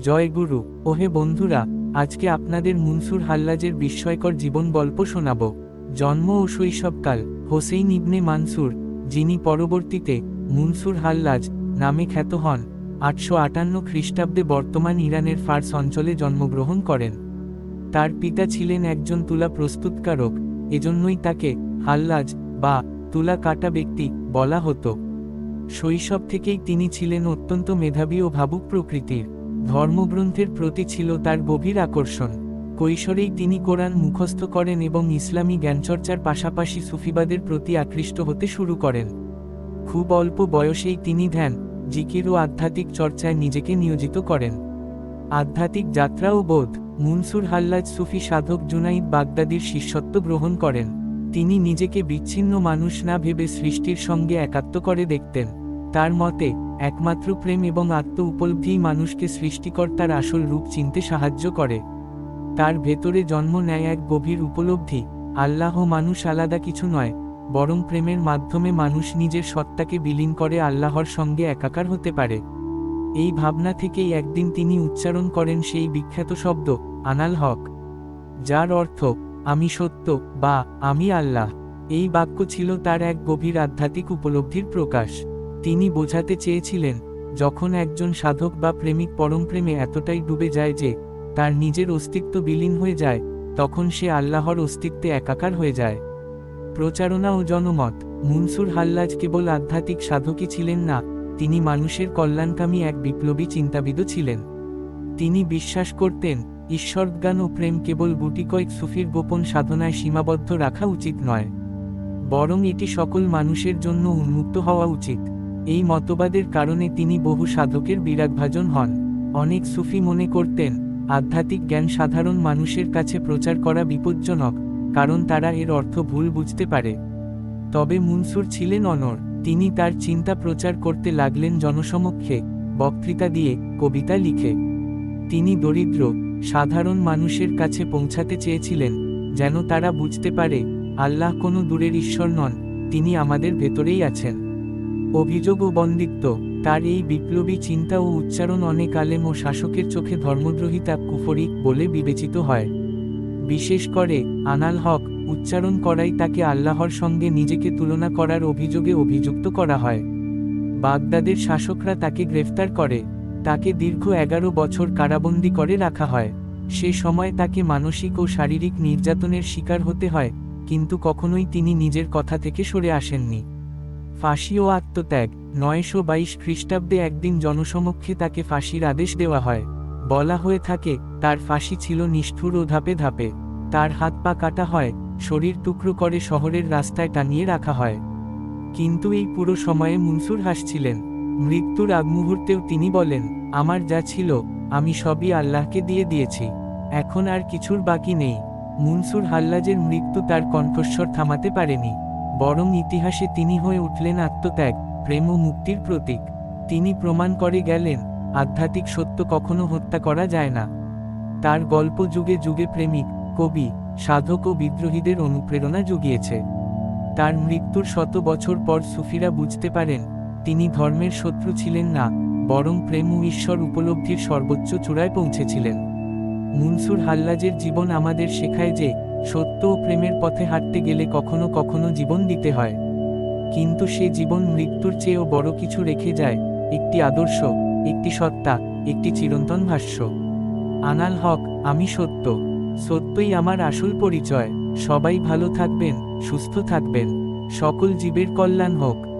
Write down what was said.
জয় গুরু, ওহে বন্ধুরা, আজকে আপনাদের মুনসুর হাল্লাজের বিস্ময়কর জীবন গল্প শোনাব। জন্ম ও শৈশবকাল, হোসেইন ইবনে মানসুর, যিনি পরবর্তীতে মুনসুর হাল্লাজ নামে খ্যাত হন, আটশো আটান্ন খ্রিস্টাব্দে বর্তমান ইরানের ফার্স অঞ্চলে জন্মগ্রহণ করেন। তার পিতা ছিলেন একজন তুলা প্রস্তুতকারক, এজন্যই তাকে হাল্লাজ বা তুলা কাটা ব্যক্তি বলা হতো। শৈশব থেকেই তিনি ছিলেন অত্যন্ত মেধাবী ও ভাবুক প্রকৃতির। ধর্মগ্রন্থের প্রতি ছিল তার গভীর আকর্ষণ। কৈশোরেই তিনি কোরআন মুখস্থ করেন এবং ইসলামী জ্ঞানচর্চার পাশাপাশি সুফিবাদের প্রতি আকৃষ্ট হতে শুরু করেন। খুব অল্প বয়সেই তিনি ধ্যান, জিকির ও আধ্যাত্মিক চর্চায় নিজেকে নিয়োজিত করেন। আধ্যাত্মিক যাত্রা ও বোধ, মুনসুর হাল্লাজ সুফি সাধক জুনাইদ বাগদাদির শিষ্যত্ব গ্রহণ করেন। তিনি নিজেকে বিচ্ছিন্ন মানুষ না ভেবে সৃষ্টির সঙ্গে একাত্ম করে দেখতেন। তার মতে, একমাত্র প্রেম এবং আত্ম উপলব্ধিই মানুষকে সৃষ্টিকর্তার আসল রূপ চিনতে সাহায্য করে। তার ভেতরে জন্ম নেয় এক গভীর উপলব্ধি, আল্লাহ মানুষ আলাদা কিছু নয়, বরং প্রেমের মাধ্যমে মানুষ নিজের সত্তাকে বিলীন করে আল্লাহর সঙ্গে একাকার হতে পারে। এই ভাবনা থেকেই একদিন তিনি উচ্চারণ করেন সেই বিখ্যাত শব্দ, আনাল হক। যার অর্থ, আমি সত্য বা আমি আল্লাহ। এই বাক্য ছিল তার এক গভীর আধ্যাত্মিক উপলব্ধির প্রকাশ। তিনি বোঝাতে চেয়েছিলেন, যখন একজন সাধক বা প্রেমিক পরম প্রেমে এতটাই ডুবে যায় যে, তার নিজের অস্তিত্ব বিলীন হয়ে যায়, তখন সে আল্লাহর অস্তিত্বে একাকার হয়ে যায়। প্রচারণা ও জনমত, মুনসুর হাল্লাজ কেবল আধ্যাত্মিক সাধকই ছিলেন না, তিনি মানুষের কল্যাণকামী এক বিপ্লবী চিন্তাবিদও ছিলেন। তিনি বিশ্বাস করতেন, ঈশ্বরজ্ঞান ও প্রেম কেবল গুটি কয়েক সুফির গোপন সাধনায় সীমাবদ্ধ রাখা উচিত নয়। বরং এটি সকল মানুষের জন্য উন্মুক্ত হওয়া উচিত। এই মতবাদের কারণে তিনি বহু সাধকের বিরাগভাজন হন। অনেক সুফি মনে করতেন, আধ্যাত্মিক জ্ঞান সাধারণ মানুষের কাছে প্রচার করা বিপজ্জনক, কারণ তারা এর অর্থ ভুল বুঝতে পারে। তবে মুনসুর ছিলেন অনর তিনি তার চিন্তা প্রচার করতে লাগলেন জনসমক্ষে, বক্তৃতা দিয়ে, কবিতা লিখে। তিনি দরিদ্র, সাধারণ মানুষের কাছে পৌঁছাতে চেয়েছিলেন, যেন তারা বুঝতে পারে, আল্লাহ কোনো দূরের ঈশ্বর নন, তিনি আমাদের ভেতরেই আছেন। অভিযোগ ও বন্দিত্ব। তার এই বিপ্লবী চিন্তা ও উচ্চারণ অনেক আলেম ও শাসকের চোখে ধর্মদ্রোহিতা কুফরি বলে বিবেচিত হয়। বিশেষ করে, আনাল হক, উচ্চারণ করাই তাকে আল্লাহর সঙ্গে নিজেকে তুলনা করার অভিযোগে অভিযুক্ত করা হয়। বাগদাদের শাসকরা তাকে গ্রেফতার করে। তাকে দীর্ঘ এগারো বছর কারাবন্দী করে রাখা হয়। সে সময় তাকে মানসিক ও শারীরিক নির্যাতনের শিকার হতে হয়, কিন্তু কখনোই তিনি নিজের কথা থেকে সরে আসেননি। ফাঁসি ও আত্মত্যাগ, নয়শো বাইশ খ্রিস্টাব্দে একদিন জনসমক্ষে তাকে ফাঁসির আদেশ দেওয়া হয়। বলা হয়ে থাকে, তার ফাঁসি ছিল নিষ্ঠুর ও ধাপে ধাপে। তার হাত পা কাটা হয়, শরীর টুকরো করে শহরের রাস্তায় টানিয়ে রাখা হয়। কিন্তু এই পুরো সময়ে মুনসুর হাসছিলেন। মৃত্যুর আগ মুহূর্তেও তিনি বলেন, আমার যা ছিল, আমি সবই আল্লাহকে দিয়ে দিয়েছি। এখন আর কিছুর বাকি নেই। মুনসুর হাল্লাজের মৃত্যু তার কণ্ঠস্বর থামাতে পারেনি। বরং ইতিহাসে তিনি হয়ে উঠলেন আত্মত্যাগ, প্রেম ও মুক্তির প্রতীক। তিনি প্রমাণ করে গেলেন, আধ্যাত্মিক সত্য কখনো হত্যা করা যায় না। তার গল্প যুগে যুগে প্রেমিক, কবি, সাধক ও বিদ্রোহীদের অনুপ্রেরণা জুগিয়েছে। তার মৃত্যুর শত বছর পর সুফিরা বুঝতে পারেন, তিনি ধর্মের শত্রু ছিলেন না, বরং প্রেম ও ঈশ্বর উপলব্ধির সর্বোচ্চ চূড়ায় পৌঁছেছিলেন। মুনসুর হাল্লাজের জীবন আমাদের শেখায় যে সত্য ও প্রেমের পথে হাঁটতে গেলে কখনো কখনো জীবন দিতে হয়। কিন্তু সে জীবন মৃত্যুর চেয়েও বড় কিছু রেখে যায়, একটি আদর্শ, একটি সত্তা, একটি চিরন্তন ভাষ্য। আনাল হক, আমি সত্য। সত্যই আমার আসল পরিচয়। সবাই ভালো থাকবেন, সুস্থ থাকবেন। সকল জীবের কল্যাণ হোক।